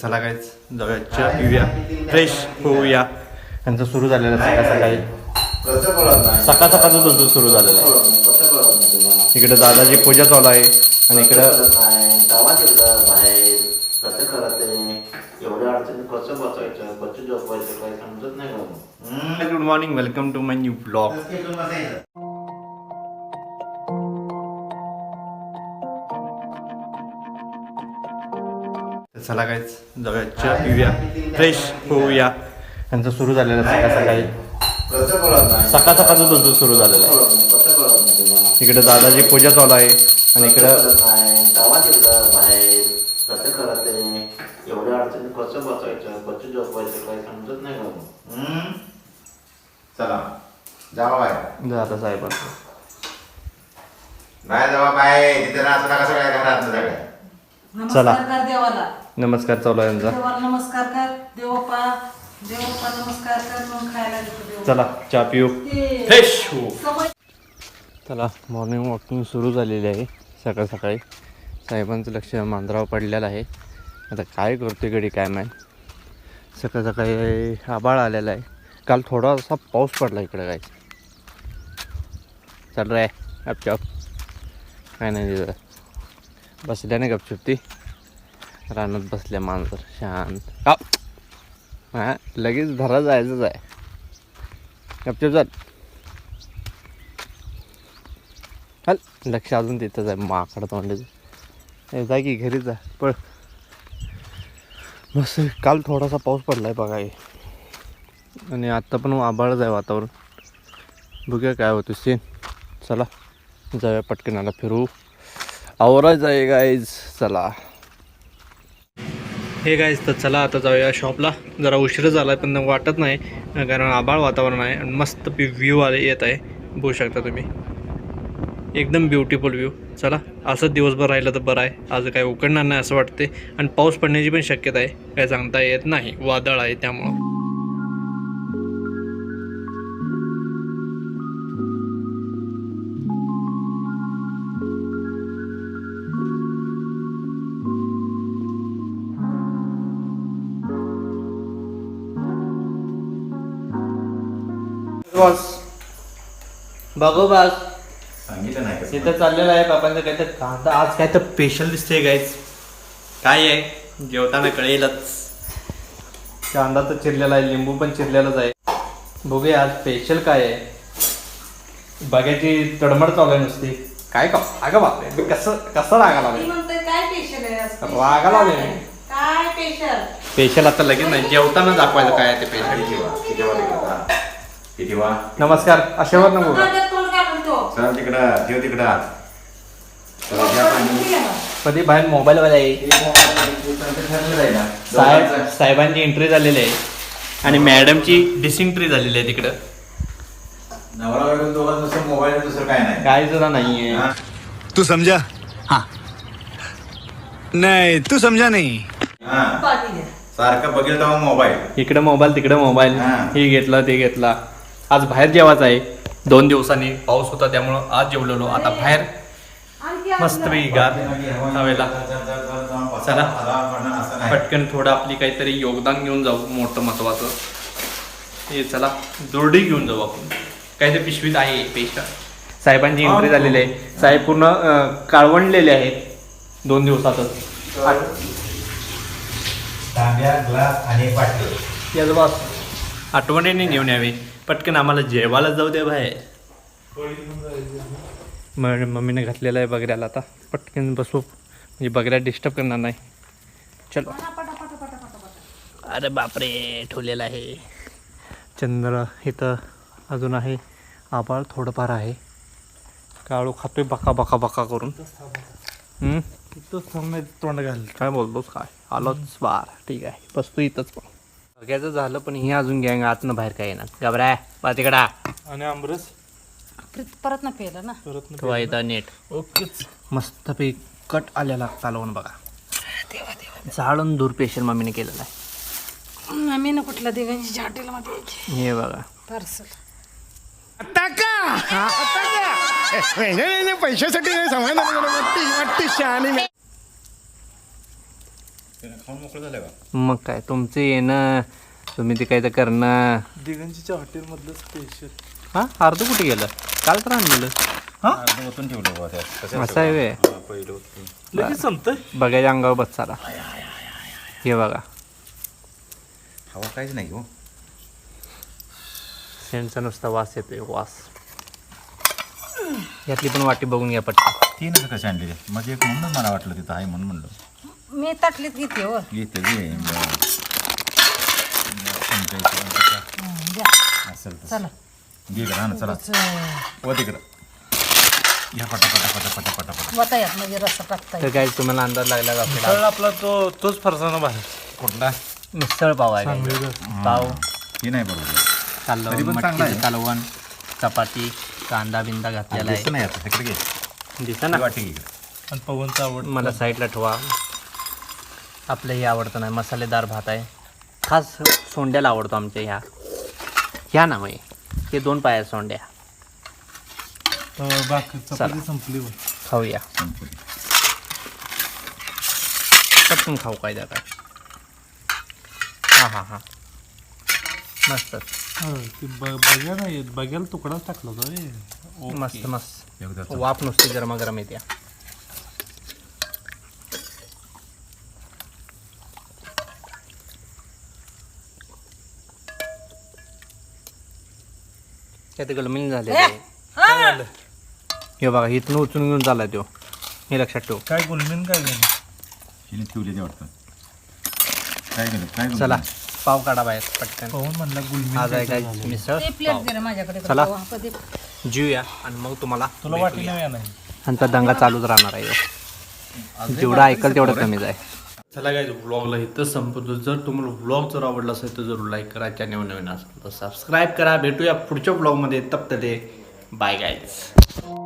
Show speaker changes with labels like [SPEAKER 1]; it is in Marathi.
[SPEAKER 1] चला काय जाऊया चहा पिऊया. फ्रेश होऊया. त्यांचं सुरू झालेलं सकाळ सकाळी. सकाळ सकाळचं तुझं सुरू झालेलं आहे. इकडे दादाची पूजा चालू आहे आणि इकडं good morning welcome to my new blog चला काय जाऊया चहा पिऊया. फ्रेश होऊया. त्यांचं सुरू झालेलं सकाळ सकाळी.
[SPEAKER 2] नाही
[SPEAKER 1] सकाळ सकाळचं तुझं सुरू झालेलं आहे.
[SPEAKER 2] नाही, नाही
[SPEAKER 1] इकडे दादाची पूजा चालू आहे आणि इकडं
[SPEAKER 2] नाही नाही
[SPEAKER 3] चला. जावा बाहेर
[SPEAKER 1] दादा साहेब
[SPEAKER 3] बाहेर जावा बाहेर तिथे नाचू नका सगळ्या घरात सगळ्या
[SPEAKER 1] चला.
[SPEAKER 4] नमस्कार कर देवाला.
[SPEAKER 1] नमस्कार चालू आहे यांचा.
[SPEAKER 4] देवाला नमस्कार कर. देवप्पा देवप्पा नमस्कार कर मग खायला देतो देव
[SPEAKER 1] चला चहा पिऊ.
[SPEAKER 4] ते
[SPEAKER 1] फ्रेश हो. चला मॉर्निंग वॉकिंग सुरू झालेली आहे. सकाळ सकाळी साहेबांचं लक्ष मांजरावर पडलेलं आहे. आता काय करते गडी काय माहीत? सकाळ सकाळी आबाळ आलेला आहे. काल थोडासा पाऊस पडला इकडे काय. चल रे गपचप काय नाही तिथं. बसल्याने गपचूप ती. रानात बसल्या मांजर शांत. हां लगेच धरा जायचंच आहे. गपचूप चल. हल लक्ष अजून तिथंच आहे माकड तोंडाचं जा की घरी जा पळ. मस्त काल थोडासा पाऊस पडला आहे बघा हे. आणि आत्ता पण आबाळच आहे वातावरण. बघूया काय होतं सीन चला जाऊया पटकन फिरू. आवरायच आहे गाईज चला. हे गाईज तर चला आता जाऊया शॉपला जरा उशीर झाला आहे पण वाटत नाही कारण आबाळ वातावरण आहे आणि मस्त व्ह्यू आले येत आहे. बघू शकता तुम्ही. एकदम ब्युटिफुल व्ह्यू चला असंच दिवसभर राहिलं तर बरं आहे. आज काय उकडणार नाही असं वाटते आणि पाऊस पडण्याची पण शक्यता आहे. काय सांगता येत नाही. वादळ आहे त्यामुळं. बघू बस.
[SPEAKER 3] सांगितलं नाही कसं
[SPEAKER 1] इथं चाललेलं आहे बाबांचं काय तर कांदा. आज काय तर स्पेशल दिसते गाईज काय आहे? जेवताना कळेलच. कांदा तर चिरलेला आहे लिंबू पण चिरलेलाच आहे. बघूया आज स्पेशल काय आहे. बघायची तडमड चालू आहे नुसती. काय का अगं बापरे मी कसं कसं रागाला
[SPEAKER 4] ती म्हणते काय पेशल आहे? आज? काय पेशल
[SPEAKER 1] स्पेशल आता लगेच नाही जेवताना दाखवायचं काय आहे ते
[SPEAKER 3] किती
[SPEAKER 1] स्पेशल
[SPEAKER 3] वा किती वा.
[SPEAKER 1] नमस्कार अशावर नको.
[SPEAKER 3] चल तिकडं ठेव तिकडं. पाणी.
[SPEAKER 1] कधी बाहेर मोबाईल वाला आहे साहेब. साहेबांची एंट्री झालेली आहे. आणि मॅडमची डिसिंट्री झालेली आहे तिकडं.
[SPEAKER 3] नवरा बायको मोबाईल दुसरं काय नाही.
[SPEAKER 1] काय सुद्धा नाहीये.
[SPEAKER 3] हा?
[SPEAKER 5] तू समझा हाँ. नहीं तू समझा नहीं.
[SPEAKER 3] हा. सारखं बघेल तेव्हा मोबाईल.
[SPEAKER 1] इकडं मोबाईल तिकडं मोबाईल.
[SPEAKER 3] हा.
[SPEAKER 1] हे घेतलं ते घेतला. आज बाहेर जेवायचं आहे. दोन दिवसांनी पाऊस होता त्यामुळं आज जेवलेलो. आता बाहेर
[SPEAKER 4] आणखी
[SPEAKER 1] मस्तपैकी गार हवेला. चला. पटकन थोडं आपली काहीतरी योगदान घेऊन जाऊ मोठं महत्वाचं. हे चला दुर्डी घेऊन जाऊ आपण. काहीतरी पिशवीत आहे पेशा. साहेबांची एंट्री झालेली आहे. साहेब पूर्ण अं, काळवंडलेले आहेत. दोन दिवसातच. आठवणीने घेऊन यावे. पटकन आम्हाला जेवायला जाऊ दे बाहेर मग मम्मीने घातलेलं आहे बगऱ्याला आता. पटकन बसू. म्हणजे बगऱ्या डिस्टर्ब करणार नाही. चलो. अरे बापरे ठेवलेलं आहे. चंद्र इथं अजून आहे. आबाळ थोडंफार आहे. काळू खातोय बका बका बका करून? इथंच तोंड घाल. काय बोलतोस काय? आलोच बार. ठीक आहे. बसतो इथंच पण. बघायचं झालं पण हे अजून गँग आतनं बाहेर काय येणार? घबरा पा तिकडा.
[SPEAKER 6] आणि आमरस?
[SPEAKER 4] परत ना पेलं ना.
[SPEAKER 6] परत
[SPEAKER 1] इथं नेट.
[SPEAKER 6] ओकेच.
[SPEAKER 1] मस्तपैकी कट आलेला चालवून बघा. झाडून दूर पेशल मम्मीने केलेला आहे.
[SPEAKER 4] आम्ही ना कुठल्या दिघांची झाटेला मध्ये
[SPEAKER 1] हे बघा.
[SPEAKER 4] पार्सल.
[SPEAKER 5] आता का? हा, आता का? नाही, नाही नाही, पैशासाठी नाही समाधान वाटते वाटते शहाणी
[SPEAKER 3] खाऊन मोकळं झालं का
[SPEAKER 1] मग काय तुमचं येणं तुम्ही ते काय तर करणं.
[SPEAKER 6] दिगंजीच्या हॉटेलमधलं स्पेशल
[SPEAKER 1] हा? अर्ध कुठे गेलं? काल तर आणलेलं.
[SPEAKER 3] अर्ध ओतून ठेवलं बाबा त्यात. कसं
[SPEAKER 1] असं आहे वे
[SPEAKER 3] हा, पहिलं ओतून.
[SPEAKER 6] लगेच संपतंय?
[SPEAKER 1] बघायच्या अंगावर बसाला हे बघा.
[SPEAKER 3] हवा काहीच नाही हो.
[SPEAKER 1] शेणचा नुसता वास येतोय वास. यातली पण वाटी बघून घ्या पटकन.
[SPEAKER 3] तीन असं कसे आणले मग एक म्हणूनच मला वाटलं तिथं आहे म्हणून म्हणलं.
[SPEAKER 4] मी ताटलीत घेते हो.
[SPEAKER 3] येते घे असेल.
[SPEAKER 4] चला
[SPEAKER 3] घे चला. व तिकडं. या पटा पटा पटा पटा पटा पटा.
[SPEAKER 4] वता यात म्हणजे रस्ता टाकता
[SPEAKER 1] तर काय तुम्हाला अंदाज लागला का आपल्याला?
[SPEAKER 6] तळ आपला तो तोच फरसाना बाहेर.
[SPEAKER 3] कुठला?
[SPEAKER 1] मिसळ पाव आहे? पाव.
[SPEAKER 3] ही नाही बरोबर.
[SPEAKER 1] कालवण
[SPEAKER 3] तरी पण चांगला
[SPEAKER 1] मटकीचं
[SPEAKER 3] आहे.
[SPEAKER 1] कालवण चपाती कांदा बिंदा घातलेला
[SPEAKER 3] दिसतं नाही आता. तिकडे घे.
[SPEAKER 1] दिसा ना?
[SPEAKER 3] वाटी घे इकडे.
[SPEAKER 6] आणि पवनचा आवड.
[SPEAKER 1] मला साईडला ठेवा. आपलं हे आवडतं नाही मसालेदार भात आहे. खास सोंड्याला आवडतो आमच्या ह्या. ह्या ना मग हे. दोन पाया सोंड्या.
[SPEAKER 6] बाकी चपाती संपली बघ.
[SPEAKER 1] खाऊया. पटकन खाऊ काय त्या काय. हां हां हां. मस्त.
[SPEAKER 6] हा, ते ब- बघ्या नाही बघ्याला तुकडाच टाकला होता रे. ओके.
[SPEAKER 1] मस्त. मस्त. वाफ नुसती गरमागरम येते. त्यात गलमिन झाले हे बघा इथून उचलून घेऊन चाललाय तो. हे लक्षात ठेव.
[SPEAKER 6] काय गुलमीन काय
[SPEAKER 3] हिने ठेवली ते वाटतं. काय केलं काय केलं?
[SPEAKER 1] चला पाव काढा बाहेर पटकन.
[SPEAKER 6] पवन म्हणला गुलमीन
[SPEAKER 1] आज आहे
[SPEAKER 6] काय
[SPEAKER 1] काय
[SPEAKER 6] झालं?
[SPEAKER 1] मिसळ?
[SPEAKER 4] ते प्लेट
[SPEAKER 1] पाव.
[SPEAKER 4] दे रे माझ्याकडे
[SPEAKER 1] चला.
[SPEAKER 4] कधी
[SPEAKER 1] जीवया आणि मग तुम्हाला
[SPEAKER 6] तुला वाटी नाही नाही
[SPEAKER 1] आणि दंगा चालूच राहणार आहे ह्यो. जेवढं ऐकल तेवढं कमीच आहे चला काय व्लॉगला इथं संपवतो. जर तुम्हाला व्लॉग जर आवडला असेल तर जरूर लाईक करा. चॅनल नवीन असेल तर सबस्क्राईब करा. भेटूया पुढच्या व्लॉगमध्ये तप्त ते बाय गायज